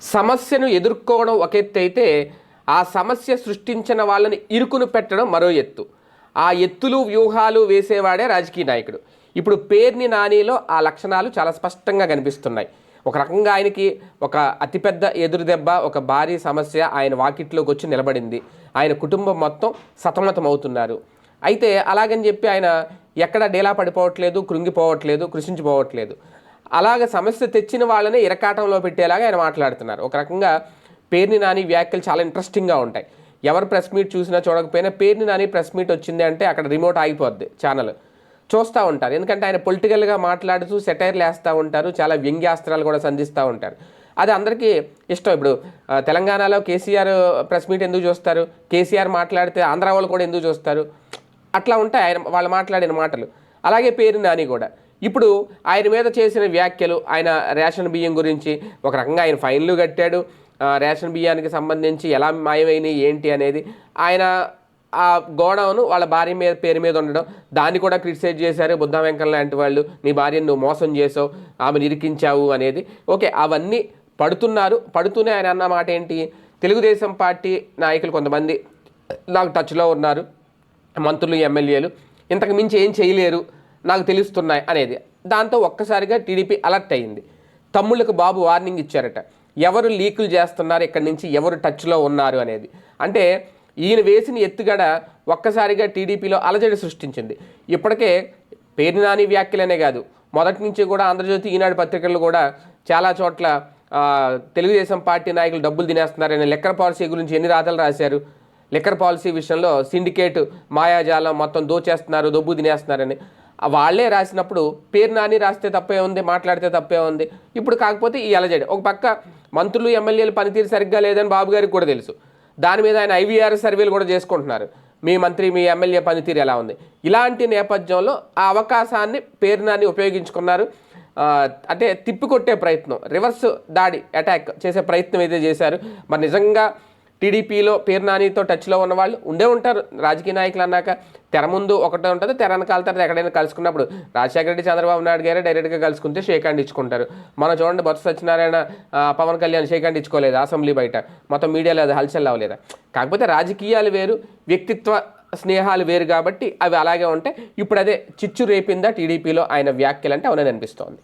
సమస్యను ఎదుర్కోవడం ఒక ఎత్తు అయితే ఆ సమస్య సృష్టించిన వాళ్ళని ఇరుకును పెట్టడం మరో ఎత్తు. ఆ ఎత్తులు వ్యూహాలు వేసేవాడే రాజకీయ నాయకుడు. ఇప్పుడు పేర్ని నానిలో ఆ లక్షణాలు చాలా స్పష్టంగా కనిపిస్తున్నాయి. ఒక రకంగా ఆయనకి ఒక అతిపెద్ద ఎదురు దెబ్బ ఒక భారీ సమస్య ఆయన వాకిట్లోకి వచ్చి నిలబడింది. ఆయన కుటుంబం మొత్తం సతమతం అవుతున్నారు అయితే అలాగని చెప్పి ఆయన ఎక్కడ డేలా పడిపోవట్లేదు కృంగిపోవట్లేదు కృషించిపోవట్లేదు అలాగ సమస్య తెచ్చిన వాళ్ళనే ఇరకాటంలో పెట్టేలాగా ఆయన మాట్లాడుతున్నారు. ఒక రకంగా పేర్ని నాని వ్యాఖ్యలు చాలా ఇంట్రెస్టింగ్గా ఉంటాయి. ఎవరు ప్రెస్ మీట్ చూసినా చూడకపోయినా పేరుని నాని ప్రెస్ మీట్ వచ్చింది అంటే అక్కడ రిమోట్ ఆగిపోద్ది ఛానల్ చూస్తూ ఉంటారు. ఎందుకంటే ఆయన పొలిటికల్గా మాట్లాడుతూ సెటైర్లు వేస్తూ ఉంటారు. చాలా వ్యంగ్యాస్త్రాలు కూడా సంధిస్తూ ఉంటారు. అది అందరికీ ఇష్టం. ఇప్పుడు తెలంగాణలో కేసీఆర్ ప్రెస్ మీట్ ఎందుకు చూస్తారు? కేసీఆర్ మాట్లాడితే ఆంధ్ర వాళ్ళు కూడా ఎందుకు చూస్తారు? అట్లా ఉంటాయి. ఆయన వాళ్ళు మాట్లాడిన మాటలు. అలాగే పేరు నాని కూడా. ఇప్పుడు ఆయన మీద చేసిన వ్యాఖ్యలు ఆయన రేషన్ బియ్యం గురించి ఒక రకంగా ఆయన ఫైన్లు కట్టాడు. ఆ, రేషన్ బియ్యానికి సంబంధించి ఎలా మాయమైనవి ఏంటి అనేది ఆయన ఆ గోడౌను వాళ్ళ భార్య మీద పేరు మీద ఉండడం దాన్ని కూడా క్రిటిసైజ్ చేశారు. బుద్ధ వెంకన్న లాంటి వాళ్ళు నీ భార్యను నువ్వు మోసం చేసావు ఆమెను ఇరికించావు అనేది. ఓకే అవన్నీ పడుతున్నారు. పడుతూనే ఆయన అన్న మాట ఏంటి? తెలుగుదేశం పార్టీ నాయకులు కొంతమంది నాకు టచ్లో ఉన్నారు మంత్రులు ఎమ్మెల్యేలు. ఇంతకు మించి ఏం చేయలేరు. నాకు తెలుస్తున్నాయి అనేది. దాంతో ఒక్కసారిగా టీడీపీ అలర్ట్ అయింది. తమ్ముళ్ళకు బాబు వార్నింగ్ ఇచ్చారట. ఎవరు లీకులు చేస్తున్నారు? ఇక్కడి నుంచి ఎవరు టచ్లో ఉన్నారు? అనేది. అంటే ఈయన వేసిన ఎత్తుగడ ఒక్కసారిగా టీడీపీలో అలజడి సృష్టించింది. ఇప్పటికే పేరు నాని వ్యాఖ్యలనే కాదు. మొదటి నుంచి కూడా ఆంధ్రజ్యోతి ఈనాడు పత్రికలు కూడా చాలా చోట్ల తెలుగుదేశం పార్టీ నాయకులు డబ్బులు తినేస్తున్నారని లెక్కర్ పాలసీ గురించి ఎన్ని రాతలు రాశారు? లిక్కర్ పాలసీ విషయంలో సిండికేట్ మాయాజాలం మొత్తం దోచేస్తున్నారు దొబ్బు తినేస్తున్నారని. వాళ్ళే వాళ్ళే రాసినప్పుడు పేరు నాని రాస్తే తప్పే ఉంది మాట్లాడితే తప్పే ఉంది. ఇప్పుడు కాకపోతే ఈ అలజడి. ఒక పక్క మంత్రులు ఎమ్మెల్యేలు పనితీరు సరిగ్గా లేదని బాబు గారికి కూడా తెలుసు. దాని మీద ఆయన ఐవీఆర్ సర్వేలు కూడా చేసుకుంటున్నారు. మీ మంత్రి మీ ఎమ్మెల్యే పనితీరు ఎలా ఉంది? ఇలాంటి నేపథ్యంలో ఆ అవకాశాన్ని పేరు ఉపయోగించుకున్నారు. అంటే తిప్పికొట్టే ప్రయత్నం. రివర్స్ దాడి అటాక్ చేసే ప్రయత్నం అయితే చేశారు. మరి నిజంగా టీడీపీలో పేరు నానితో టచ్లో ఉన్న వాళ్ళు ఉండే ఉంటారు. రాజకీయ నాయకులు అన్నాక తెర ముందు ఒకటే ఉంటుంది తెర వెనకాల తర్వాత ఎక్కడైనా కలుసుకున్నప్పుడు రాజశేఖర రెడ్డి చంద్రబాబు నాయుడు గారే డైరెక్ట్గా కలుసుకుంటే షేక్ హ్యాండ్ ఇచ్చుకుంటారు. మనం చూడండి బొత్స సత్యనారాయణ పవన్ కళ్యాణ్ షేక్ హ్యాండ్ ఇచ్చుకోలేదు అసెంబ్లీ బయట? మొత్తం మీడియాలో అది హల్చల్ అవ్వలేదా? కాకపోతే రాజకీయాలు వేరు వ్యక్తిత్వ స్నేహాలు వేరు కాబట్టి అవి అలాగే ఉంటాయి ఇప్పుడు అదే చిచ్చు రేపిందా టీడీపీలో ఆయన వ్యాఖ్యలు అంటే అవునని అనిపిస్తోంది.